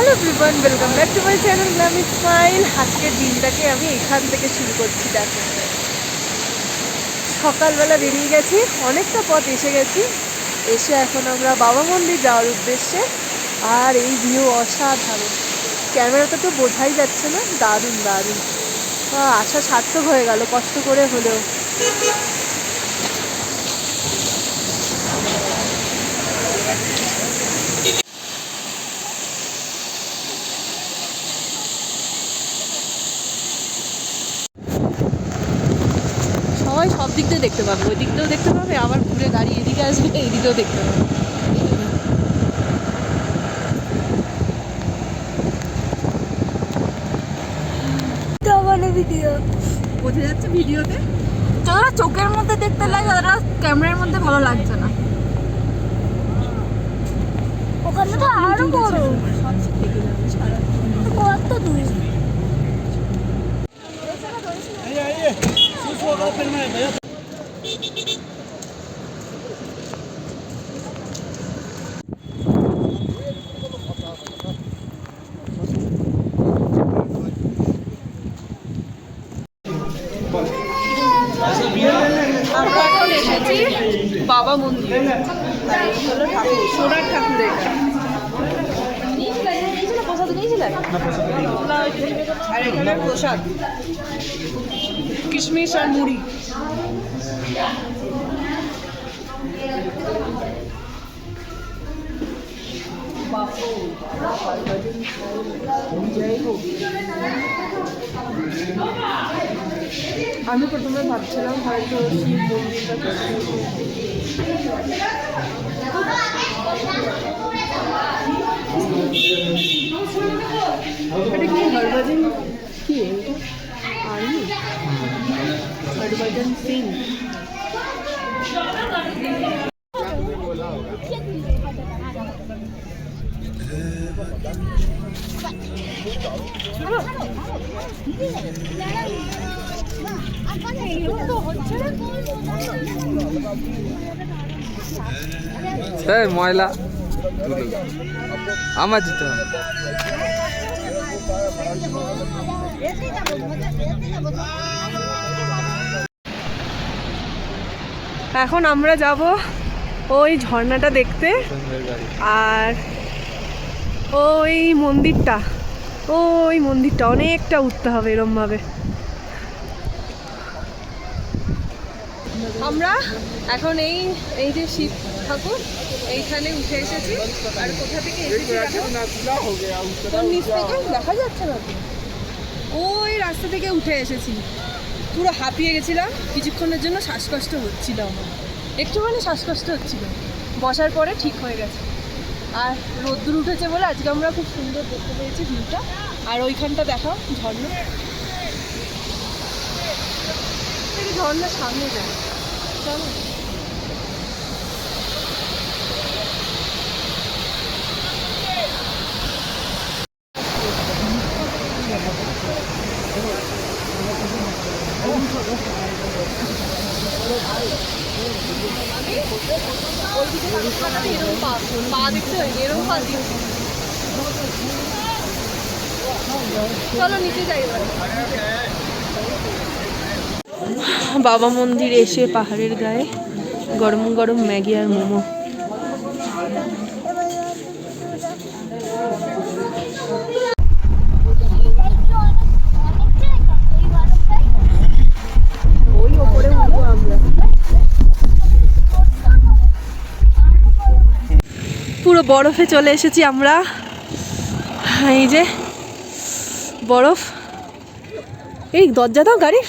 Hello everyone welcome back to my channel Glammy Smile আজকের দিনটাকে আমি এখান থেকে শুরু করছি, দেখো। সকালবেলা বেরিয়ে গেছি, অনেকটা পথ এসে গেছি। এসে এখন আমরা বাবা মন্দির যাওয়ার উদ্দেশ্যে। আর এই ভিউ অসাধারণ। ক্যামেরাতে তো বোঝাই যাচ্ছে না, দারুণ দারুণ। আশা সার্থক হয়ে গেল, কষ্ট করে হলেও সবাই সব দিক দিয়ে দেখতে পাবে ওই দিক দিয়েও দেখতে পাবে আবার ঘুরে গাড়ি এদিকে আসবে এইদিকেও দেখতে পাবে ভিডিও বোঝা যাচ্ছে ভিডিওতে যারা চোখের মধ্যে দেখতে লাগে তারা ক্যামেরার মধ্যে ভালো লাগছে না ওখানে তো আরও বড় কত দূর আমরা এখন এসেছি বাবা মন্দির সোনার ঠাকুর আর এখানে প্রসাদ। কিশমিশ আর মুড়ি। আমি প্রথমে ভাবছিলাম হয়তো শিব মন্দির বা কিছু। এটা কি হরভজন কি এটা আর্মি হরভজন সিং স্যার ময়লা। আমার দিতে এখন আমরা যাব ওই ঝর্ণাটা দেখতে আর ওই মন্দিরটা। ওই মন্দিরটা অনেকটা উঠতে হবে এরমভাবে। আমরা এখন এই এই যে শিব ঠাকুর এইখানে উঠে এসেছি। আর কোথা থেকে এসেছি দেখো? নিচ থেকে? দেখা যাচ্ছে না। ওই রাস্তা থেকে উঠে এসেছি। পুরো হাঁপিয়ে গেছিলাম। কিছুক্ষণের জন্য শ্বাসকষ্ট হচ্ছিল আমার। একটুখানি শ্বাসকষ্ট হচ্ছিল। বসার পরে ঠিক হয়ে গেছে। আর রোদ্দুর উঠেছে বলে আজকে আমরা খুব সুন্দর দেখতে পেয়েছি ভিউটা। আর ওইখানটা দেখাও ঝর্ণা। ঝর্ণার সামনে যায়। চলো এরকম পা পা দেখতে হয় বাবা মন্দির এসে পাহাড়ের গায়ে গরম গরম ম্যাগি আর মোমো। পুরো বরফে চলে এসেছি আমরা। এই যে বরফ। এই দরজা দাও গাড়ির।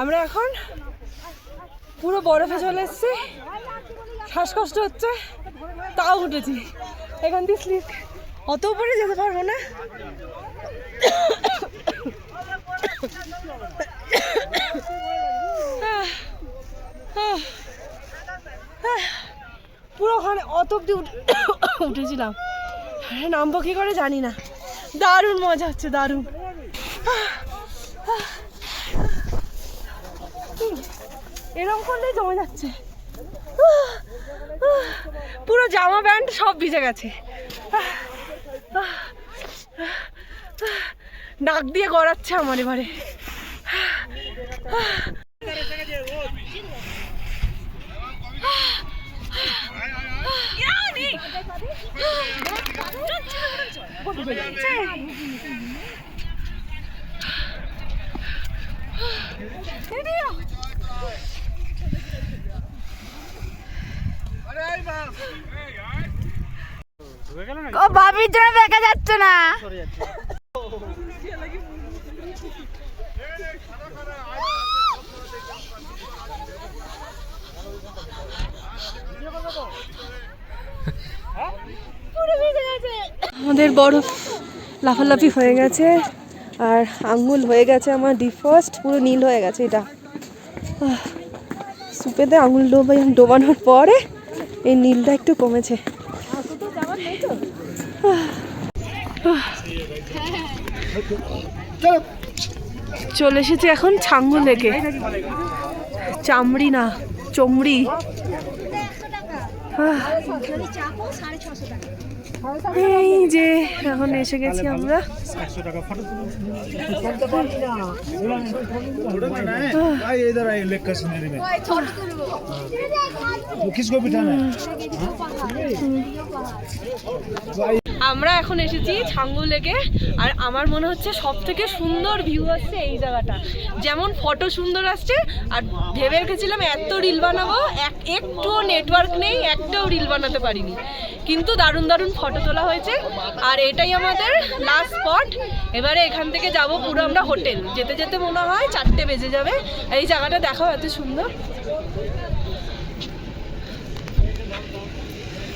আমরা এখন পুরো বরফে চলে এসছি। শ্বাসকষ্ট হচ্ছে, তাও উঠেছি। এখান দিয়ে স্লিপ অত উপরে যেতে পারব না। হ্যাঁ হ্যাঁ পুরো ওখানে অত অব্দি উঠে উঠেছিলাম। নামবো কি করে জানি না। দারুণ মজা হচ্ছে, দারুণ। এরকম করলে জমে যাচ্ছে। পুরো জামা প্যান্ট সব ভিজে গেছে। নাক দিয়ে গড়াচ্ছে আমার এবারে। ও ভাবির জন্য দেখা যাচ্ছে না। আমাদের বরফ লাফালাফি হয়ে গেছে আর আঙ্গুল হয়ে গেছে আমার ডিফার্স্ট পুরো নীল হয়ে গেছে এটা। সুপেতে আঙুল ডোবা ডোবানোর পরে এই নীলটা একটু কমেছে। চলে এসেছে এখন ছাঙ্গু লেকে। চামড়ি না, চমড়ি। এই যে এখন এসে গেছি আমরা भाई इधर आइए लेग कश्मीरी में वो किसको बिठाना है আমরা এখন এসেছি ছাঙ্গু লেকে, আর আমার মনে হচ্ছে সব থেকে সুন্দর ভিউ আসছে এই জায়গাটা। যেমন ফটো সুন্দর আসছে, আর ভেবে রেখেছিলাম এত রিল বানাবো, এক একটুও নেটওয়ার্ক নেই, একটাও রিল বানাতে পারিনি। কিন্তু দারুণ দারুণ ফটো তোলা হয়েছে, আর এটাই আমাদের লাস্ট স্পট এবারে এখান থেকে যাব পুরো আমরা হোটেল যেতে যেতে মনে হয় চারটে বেজে যাবে। এই জায়গাটা দেখাও এত সুন্দর।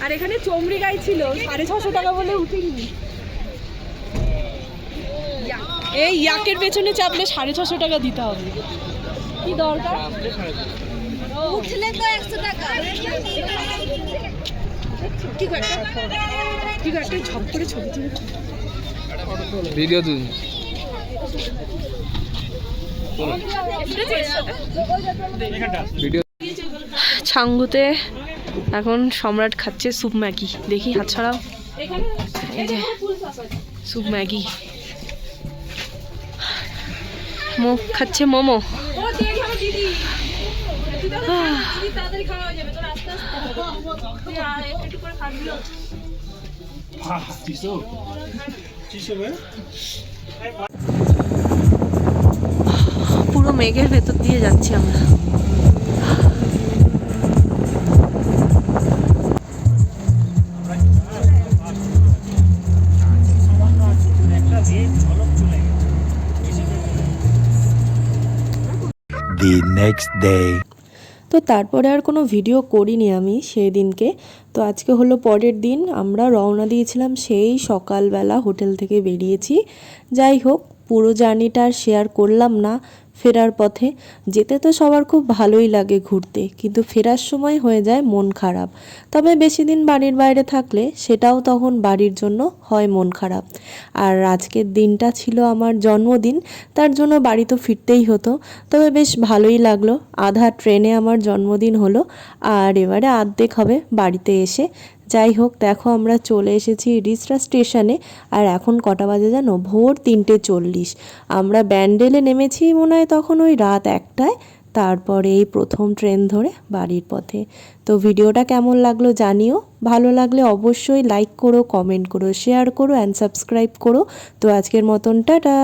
আর এখানে চমড়ি গাই ছিল সাড়ে ছশো টাকা বলে উঠিনি। এই ইয়াকের পেছনে চাপলে সাড়ে ছশো টাকা দিতে হবে। কি দরকার? উঠলে তো একশো টাকা। ঠিক আছে ঠিক আছে ঝপ করে ছবি তুলে। ভিডিও তুল। ভিডিও ছাঙ্গুতে এখন সম্রাট খাচ্ছে স্যুপ ম্যাগি। দেখি, হাত ছাড়াও। Soup Maggi. খাচ্ছে মোমো। পুরো মেঘের ভেতর দিয়ে যাচ্ছি আমরা। The next day. তো তারপরে আর কোনো ভিডিও করিনি আমি সেই দিনকে তো আজকে হলো পরের দিন, আমরা রওনা দিয়েছিলাম সেই সকালবেলা হোটেল থেকে বেরিয়েছি। যাই হোক, পুরো জার্নিটা আর শেয়ার করলাম না। ফেরার পথে। যেতে তো সবার খুব ভালোই লাগে ঘুরতে, কিন্তু ফেরার সময় হয়ে যায় মন খারাপ। তবে বেশি দিন বাড়ির বাইরে থাকলে সেটাও তখন বাড়ির জন্য হয় মন খারাপ। আর আজকের দিনটা ছিল আমার জন্মদিন, তার জন্য বাড়ি তো ফিরতেই হতো। তবে বেশ ভালোই লাগল। আধা ট্রেনে আমার জন্মদিন হলো, আর এবারে আর্ধেক হবে বাড়িতে এসে। যাই হোক, দেখো আমরা চলে এসেছি রিসরা স্টেশনে আর এখন কটা বাজে জানো? ভোর তিনটে চল্লিশ। আমরা ব্যান্ডেলে নেমেছি মনে হয় তখন ওই রাত একটায়, তারপরে এই প্রথম ট্রেন ধরে বাড়ির পথে। তো ভিডিওটা কেমন লাগল জানিও। ভালো লাগলে অবশ্যই লাইক করো কমেন্ট করো শেয়ার করো অ্যান্ড সাবস্ক্রাইব করো। তো আজকের মতন, টাটা!